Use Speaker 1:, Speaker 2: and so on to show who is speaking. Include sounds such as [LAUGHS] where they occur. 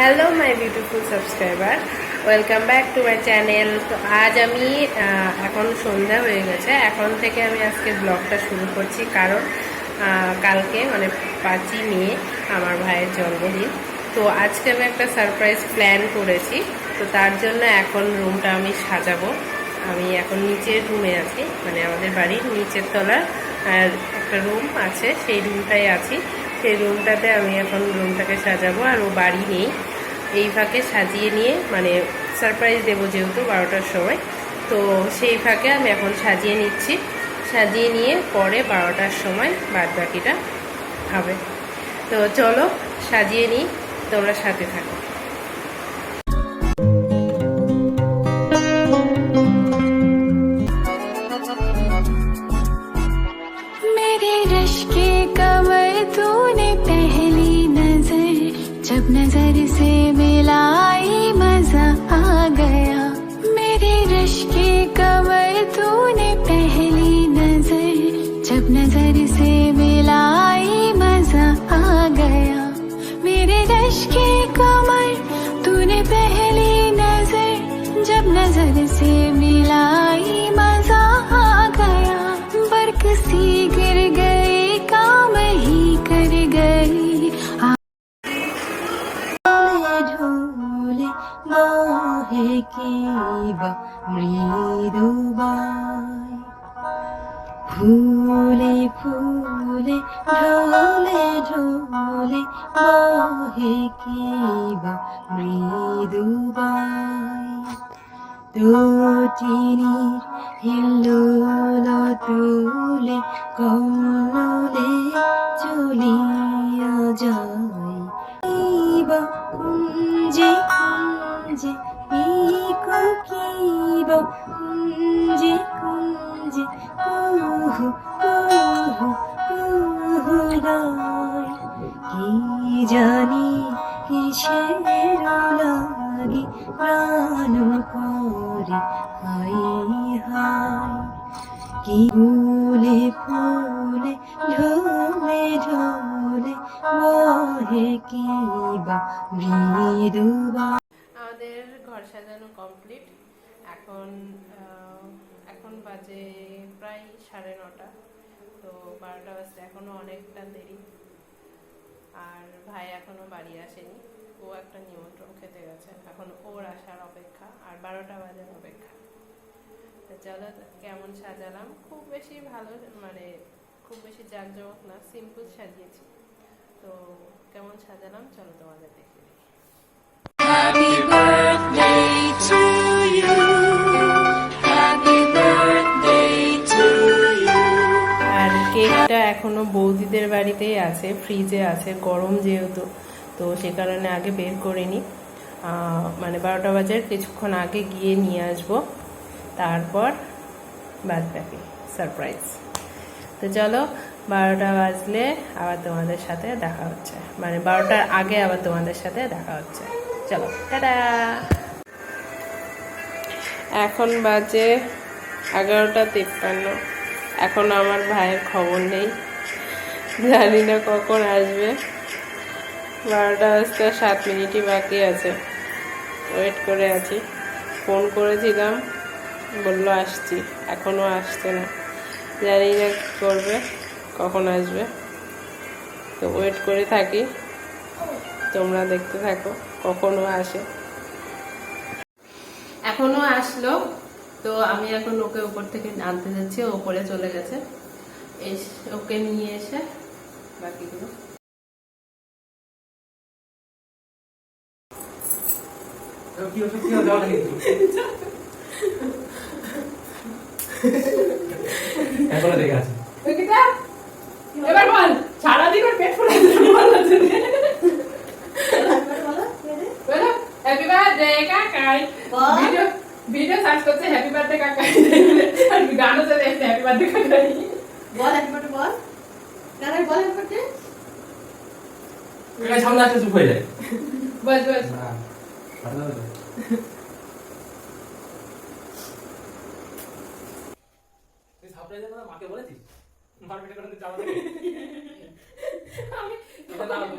Speaker 1: Hello my beautiful subscriber welcome back to my channel তো আজ আমি এখন সন্ধ্যা হয়ে গেছে। এখন থেকে আমি আজকে ব্লগটা শুরু করছি। কারণ কালকে মানে পাঁচই মে, আমার ভাইয়ের জন্মদিন। তো আজকে আমি একটা সারপ্রাইজ প্ল্যান করেছি। তো তার জন্য এখন রুমটা আমি সাজাবো। আমি এখন নিচের রুমে আছি। মানে আমাদের বাড়ির নিচের তলার আর একটা রুম আছে। সেই রুমটাই আছি। সেই রুমটাতে আমি এখন রুমটাকে সাজাবো। আর ও বাড়ি নেই। এই ফাঁকে সাজিয়ে নিয়ে মানে সারপ্রাইজ দেবো যেহেতু বারোটার সময় তো সেই ফাঁকে আমি এখন সাজিয়ে নিচ্ছি সাজিয়ে নিয়ে পরে বারোটার সময় বাদ বাকিটা হবে তো চলো সাজিয়ে নিই তোমরা সাথে থাকো
Speaker 2: मेरे रश के कमर तूने पहली नजर जब नज़र से मिलाई मज़ा आ गया। मेरे रश के कमर तूने पहली नज़र। जब नज़र से मिलाई मज़ा आ गया। मेरे रश के कमर মাহে কিবা ফুলে ফুলে, ঢোলে ঢোলে মাহে কিবা মৃদুবাই দুটিনির হিল্লোল তুলে, কমলে চলিয়া যায় কুঞ্জে কুঞ্জে ইকো কুঞ্জে কুঞ্জে কুহু কুহু কুহু কি জানি কিসের লাগি প্রাণ করে হাই হাই কি ফুলে ফুলে ঢোলে ঢোলে বহে কিবা মৃদুবা
Speaker 1: এখন এখন বাজে প্রায় সাড়ে নটা। তো বারোটা বাজতে এখনও অনেকটা দেরি। আর ভাই এখনও বাড়ি আসেনি। ও একটা নিমন্ত্রণ খেতে গেছে। এখন ওর আসার অপেক্ষা আর বারোটা বাজার অপেক্ষা। চলো, কেমন সাজালাম? খুব বেশি ভালো মানে খুব বেশি জাঁকজমক না সিম্পল সাজিয়েছি। তো কেমন সাজালাম? চলো তোমাদের দেখে। বাড়িতেই আছে ফ্রিজে আছে গরম যেহেতু তো সে কারণে আগে বের করিনি আহ, মানে বারোটা বাজার কিছুক্ষণ আগে গিয়ে নিয়ে আসব। তারপর বাদ বাকি সারপ্রাইজ তো চলো বারোটা বাজলে আবার তোমাদের সাথে দেখা হচ্ছে। মানে বারোটার আগে আবার তোমাদের সাথে দেখা হচ্ছে। চলো এখন বাজে এগারোটা তিপ্পান্ন। এখন আমার ভাইয়ের খবর নেই। জানি না কখন আসবে। বারোটা বাজতে সাত মিনিটই বাকি আছে। ওয়েট করে আছি। ফোন করেছিলাম। বলল আসছি। এখনও আসছে না। জানি না কী করবে, কখন আসবে। তো ওয়েট করে থাকি। তোমরা দেখতে থাকো কখনও আসে। এখনও আসলো। তো আমি এখন ওকে উপর থেকে আনতে যাচ্ছি। ওপরে চলে গেছে। এস- ওকে নিয়ে এসে বাকিগুলো।
Speaker 3: কি ওষুধ কি দেওয়া কিন্তু এখনও দেখে আছে।
Speaker 4: এবার বল। সারাদিন ওর পেট ফুলে হ্যাপি বার্থডে কাকাই। ভিডিও ভিডিও সার্চ করছে হ্যাপি বার্থডে কাকাই। আর গানও চলে এসছে হ্যাপি বার্থডে কাকাই।
Speaker 5: বল হ্যাপি বার্থডে বল। কারাই বল হ্যাপি বার্থডে
Speaker 3: এখানে সামনে আসলে চুপ হয়ে যায়। [LAUGHS]
Speaker 4: বল বল।
Speaker 3: মাকে বলেছিস? মার পেটে করে চাওয়া [LAUGHS]
Speaker 4: আমি